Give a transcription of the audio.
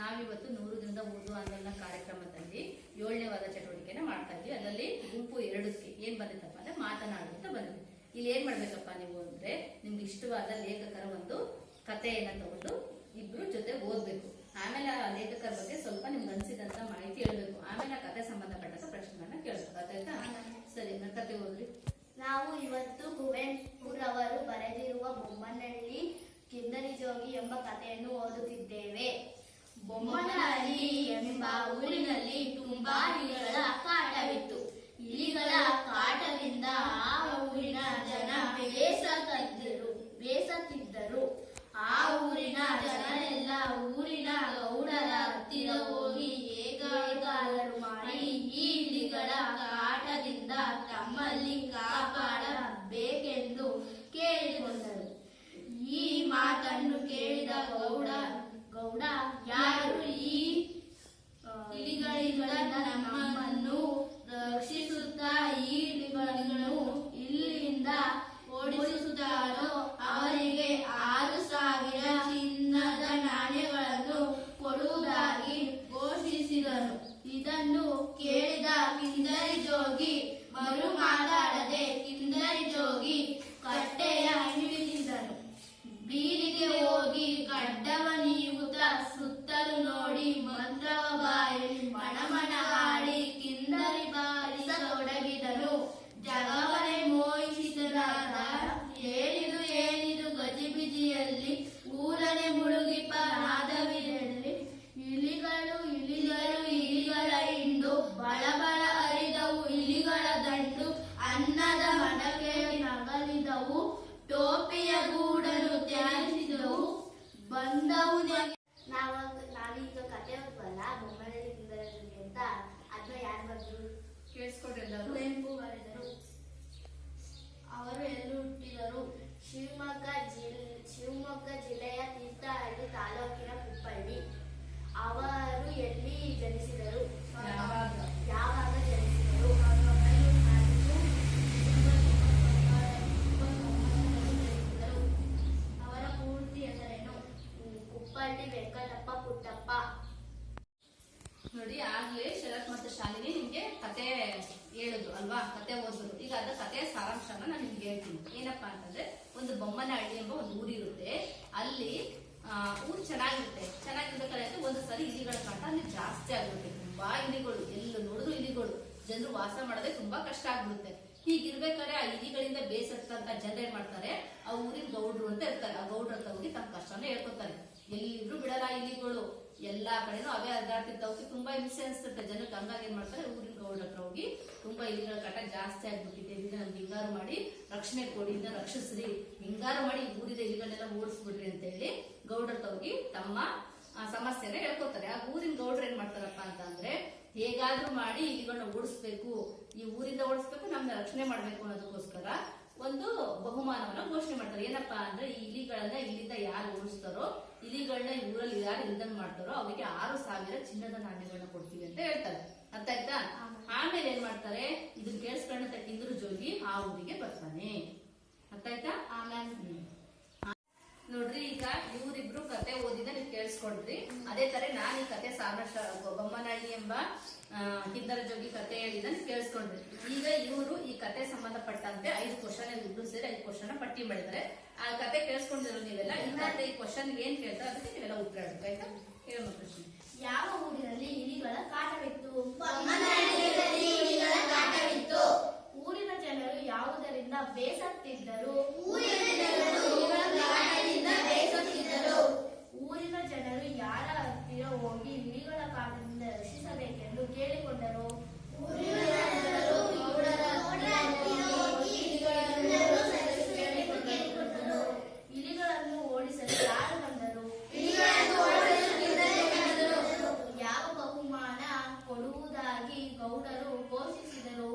ನಾವಿವತ್ತು ನೂರು ದಿನದ ಓದು ಆಂದೋಲನ ಕಾರ್ಯಕ್ರಮದಲ್ಲಿ ಏಳನೇ ವಾದ ಚಟುವಟಿಕೆನ ಮಾಡ್ತಾ ಇದ್ವಿ. ಅದರಲ್ಲಿ ಗುಂಪು ಎರಡಕ್ಕೆ ಏನ್ ಬಂದಿತ್ತಪ್ಪ ಅಂದ್ರೆ ಮಾತನಾಡು ಅಂತ ಬಂದಿದೆ. ಇಲ್ಲಿ ಏನ್ ಮಾಡ್ಬೇಕಪ್ಪ ನೀವು ಅಂದ್ರೆ ನಿಮ್ಗೆ ಇಷ್ಟವಾದ ಲೇಖಕರ ಒಂದು ಕಥೆಯನ್ನ ತಗೊಂಡು ಇಬ್ರು ಜೊತೆ ಓದ್ಬೇಕು. ಆಮೇಲೆ ಆ ಲೇಖಕರ ಬಗ್ಗೆ ಸ್ವಲ್ಪ ನಿಮ್ಗೆ ಅನ್ಸಿದಂತ ಮಾಹಿತಿ ಹೇಳ್ಬೇಕು. ಆಮೇಲೆ ಆ ಕತೆ ಸಂಬಂಧಪಟ್ಟಂತ ಪ್ರಶ್ನೆಗಳನ್ನ ಕೇಳಬೇಕು. ಅದಾಯ್ತಾ? ಸರಿ ನನ್ನ ಕತೆ ಓದ್ರಿ ನಾವು ಇವತ್ತು ಕುವೆಂಪುರವರು ಬರೆದಿರುವ ಬೊಮ್ಮನಹಳ್ಳಿ ಕಿಂದರಿ ಜೋಗಿ ಎಂಬ ಕಥೆಯನ್ನು ಓದುತ್ತಿದ್ದೇವೆ ಬೊಮ್ಮನಹಳ್ಳಿ ಎಂಬ ಊರಿನಲ್ಲಿ ತುಂಬಾ ಇಲಿಗಳ ಕಾಟವಿತ್ತು. ಇಲಿಗಳ ಕಾಟದಿಂದ ಆ ಊರಿನ ಜನ ಬೇಸತ್ತಿದ್ದರು ಬೇಸತ್ತಿದ್ದರು. ಆ ಊರಿನ ಜನರೆಲ್ಲ ಊರಿನ ಗೌಡರ ಹತ್ತಿರ ಹೋಗಿ ಏಕಾಏಕಾದರು ಮಾಡಿ ಈ ಇಲಿಗಳ ಕಾಟದಿಂದ ತಮ್ಮಲ್ಲಿ ಕಾಪಾಡಬೇಕೆಂದು ಕೇಳಿಕೊಂಡರು. ಈ ಮಾತನ್ನು ಕೇಳಿದ ಗೌಡ ಗೌಡ ಯಾರು ಈ ಆ, ಇಲಿಗಳಿಂದ ನಮ್ಮನ್ನು ರಕ್ಷಿಸುತ್ತಾ ಈ ಇಲಿಗಳನ್ನು ಇಲ್ಲಿಂದ ಓಡಿಸುತ್ತಾರೋ ಅವರಿಗೆ ಆರು ಸಾವಿರ ಚಿನ್ನದ ನಾಣ್ಯಗಳನ್ನು ಕೊಡುವುದಾಗಿ ಘೋಷಿಸಿದನು ಇದನ್ನು ಕೇಳಿದ ಕಿಂದರಿ ಜೋಗಿ ಮರು ಮಾತಾಡದೆ ಕಿಂದರಿ ಜೋಗಿ ಕಟ್ಟೆಯ ಹಿಡಿದಿದ್ದನು ಬೀದಿಗೆ ಹೋಗಿ ಗಡ್ಡವ ನೀವುತ್ತ ಸುತ್ತಲೂ ನೋಡಿ ಮಂತ್ರವ ಬಾಯಲ್ಲಿ ಮಣಮಣ ಹಾಡಿ ಕಿಂದರಿ ಬಾರಿಸತೊಡಗಿದನು ಜಗವನೆ ಮೋಹಿಸಿದನಾದ ಏನಿದು ಏನಿದು ಗಜಿಬಿಜಿಯಲ್ಲಿ ಊರನೆ ಮುಳುಗಿಪ ನಾದವಿರಲಿ ಇಲಿಗಳು ಇಲಿಗಳು ಇಲಿಗಳ ಹಿಂಡು ಬಳಬಳ ಹರಿದವು ಇಲಿಗಳ ದಂಡು ಅನ್ನದ ಮಡಕೆ ನಗಲಿದವು ಟೋಪಿಯ ಗೂಡನ್ನು ತ್ಯಾಜಿಸಿದವು ಬಂದವು ನಾವು ನಾವೀಗ ಕತೆ ಓದ್ವಲ್ಲ ಬೊಮ್ಮನಹಳ್ಳಿ ಕಿಂದರಜುಗಿ ಅಂತ ಅದನ್ನ ಯಾರು ಬರೆದ್ರು ಕೇಳಿಸ್ಕೊಡ್ರಿ ಎಲ್ಲರೂ ಕುವೆಂಪು ಬರೆದರು ಅವರು ಎಲ್ಲಿ ಹುಟ್ಟಿದರು ಶಿವಮೊಗ್ಗ ಜಿಲ್ಲೆ ಶಿವಮೊಗ್ಗ ಜಿಲ್ಲೆಯ ತೀರ್ಥಹಳ್ಳಿ ತಾಲೂಕಿನ ಕುಪ್ಪಳ್ಳಿ ಅವರು ಎಲ್ಲಿ ಜನಿಸಿದರು. ಯಾವಾಗ? ಜನಿಸಿದರು? ಅವರ ಪೂರ್ತಿ ಹೆಸರೇನು? ಕುಪ್ಪಳ್ಳಿ ವೆಂಕಟಪ್ಪ ಪುಟ್ಟಪ್ಪ. ನೋಡಿ ಆಗ್ಲೇ ಶರತ್ ಮತ್ತು ಶಾಲಿನಿ ನಿಮ್ಗೆ ಕತೆ ಹೇಳಿದ್ರು ಅಲ್ವಾ? ಕತೆ ಓದಿದ್ರು ಈಗ ಅದ ಕತೆ ಸಾರಾಂಶನ ನಾನು ನಿಮ್ಗೆ ಹೇಳ್ತೀನಿ. ಏನಪ್ಪಾ ಅಂತಂದ್ರೆ ಒಂದು ಬೊಮ್ಮನಹಳ್ಳಿ ಎಂಬ ಒಂದು ಊರಿರುತ್ತೆ. ಅಲ್ಲಿ ಊರು ಚೆನ್ನಾಗಿರುತ್ತೆ. ಚೆನ್ನಾಗಿರ್ಬೇಕಾದ್ರೆ ಒಂದು ಸರಿ ಇಲಿಗಳ ಕಾಟ ಅಲ್ಲಿ ಜಾಸ್ತಿ ಆಗಿರುತ್ತೆ ತುಂಬಾ ಇಲಿಗಳು, ಎಲ್ಲ ನೋಡಿದ್ರು ಇಲಿಗಳು. ಜನರು ವಾಸ ಮಾಡೋದೇ ತುಂಬಾ ಕಷ್ಟ ಆಗ್ಬಿಡುತ್ತೆ. ಹೀಗಿರ್ಬೇಕಾದ್ರೆ ಆ ಇಲಿಗಳಿಂದ ಬೇಸತ್ತಂತ ಜನರು ಏನ್ ಮಾಡ್ತಾರೆ? ಆ ಊರಿನ ಗೌಡ್ರು ಅಂತ ಇರ್ತಾರೆ. ಆ ಗೌಡ್ರ ಹತ್ರ ಹೋಗಿ ತಮ್ಮ ಕಷ್ಟನ ಹೇಳ್ಕೊತಾರೆ. ಎಲ್ಲಿದ್ರು ಬಿಡಲ್ಲ ಇಲಿಗಳು. ಎಲ್ಲಾ ಕಡೆನೂ ಅವೇ ಅದಾಡ್ತಿರ್ತಾವ ತುಂಬಾ ಹಿಂಸೆ ಅನ್ಸುತ್ತೆ. ಜನಕ್ಕೆ ಹಂಗಾಗಿ ಏನ್ ಮಾಡ್ತಾರೆ? ಊರಿನ ಹತ್ರ ಹೋಗಿ ತುಂಬಾ ಇಲಿಗಳ ಕಟ ಜಾಸ್ತಿ ಆಗ್ಬಿಟ್ಟಿದೆ. ಇದನ್ನ ನಮ್ಗೆ ಹಿಂಗಾರು ಮಾಡಿ ರಕ್ಷಣೆ ಕೊಡಿ, ಇದನ್ನ ರಕ್ಷಿಸ್ರಿ. ಹಿಂಗಾರು ಮಾಡಿ ಊರಿದ ಇಲಿಗಳನ್ನೆಲ್ಲ ಓಡಿಸ್ಬಿಡ್ರಿ ಅಂತ ಹೇಳಿ ಗೌಡ್ರ ಹೋಗಿ ತಮ್ಮ ಸಮಸ್ಯೆನ ಹೇಳ್ಕೊತಾರೆ ಆ ಊರಿನ ಗೌಡ್ರು ಏನ್ ಮಾಡ್ತಾರಪ್ಪ ಅಂತಂದ್ರೆ ಹೇಗಾದ್ರೂ ಮಾಡಿ ಇಲಿಗಳನ್ನ ಓಡಿಸ್ಬೇಕು. ಈ ಊರಿಂದ ಓಡಿಸ್ಬೇಕು, ನಮ್ನ ರಕ್ಷಣೆ ಮಾಡ್ಬೇಕು ಅನ್ನೋದಕ್ಕೋಸ್ಕರ ಒಂದು ಬಹುಮಾನವನ್ನ ಘೋಷಣೆ ಮಾಡ್ತಾರೆ. ಏನಪ್ಪಾ ಅಂದ್ರೆ, ಈ ಇಲಿಗಳನ್ನ ಇಲ್ಲಿಂದ ಯಾರು ಓಡಿಸ್ತಾರೋ ಇಲಿಗಳನ್ನ ಈ ಊರಲ್ಲಿ ಯಾರು ಇಲ್ದಂಗ್ ಮಾಡ್ತಾರೋ ಅವರಿಗೆ ಆರು ಸಾವಿರ ಚಿನ್ನದ ನಾಣ್ಯಗಳನ್ನ ಕೊಡ್ತೀವಿ ಅಂತ ಹೇಳ್ತಾರೆ. ಅರ್ಥ ಆಯ್ತಾ? ಆಮೇಲೆ ಏನ್ ಮಾಡ್ತಾರೆ ಇದನ್ನ ಕೇಳಿಸ್ಕೊಂಡ ಕಿಂದ್ರು ಜೋಗಿ ಆ ಊರಿಗೆ ಬರ್ತಾನೆ. ಅರ್ಥ ಆಯ್ತಾ? ಆಮೇಲೆ. ನೋಡ್ರಿ ಈಗ ಇವರಿಬ್ರು ಕತೆ ಓದಿದ ನೀವು ಕೇಳಿಸ್ಕೊಂಡ್ರಿ ಅದೇ ತರ ನಾನು ಈ ಕತೆ ಸಾರಾಂಶ ಬೊಮ್ಮನಹಳ್ಳಿ ಎಂಬ ಕಿಂದರ ಜೋಗಿ ಕತೆ ಹೇಳಿದ ನೀವು ಕೇಳಿಸ್ಕೊಂಡ್ರಿ ಈಗ ಇವರು ಈ ಕತೆ ಸಂಬಂಧಪಟ್ಟಂತೆ ಐದು ಕ್ವಶನ್ ಇಬ್ರು ಸೇರಿ ಐದು ಕ್ವಶನ್ ಪಟ್ಟಿ ಮಾಡಿದ್ದಾರೆ. ಆ ಕತೆ ಕ್ವಶನ್ ಏನ್ ಕೇಳ್ತಾರೆ? ಅದಕ್ಕೆ ನೀವೆಲ್ಲ ಉತ್ತರ ಹೇಳ್ಬೇಕು ಆಯ್ತಾ? ಹೇಳಮ್ಮ ಪ್ರಶ್ನೆ. ಯಾವ ಊರಿನಲ್ಲಿ ಇಲಿಗಳ ಕಾಟವಿತ್ತು? ಬೊಮ್ಮನಹಳ್ಳಿಯಲ್ಲಿ ಇಲಿಗಳ ಕಾಟವಿತ್ತು. ಊರಿನ ಜನರು ಯಾವುದರಿಂದ ಬೇಸತ್ತಿದ್ದರು? ಗೌಡರು ಘೋಷಿಸಿದರು.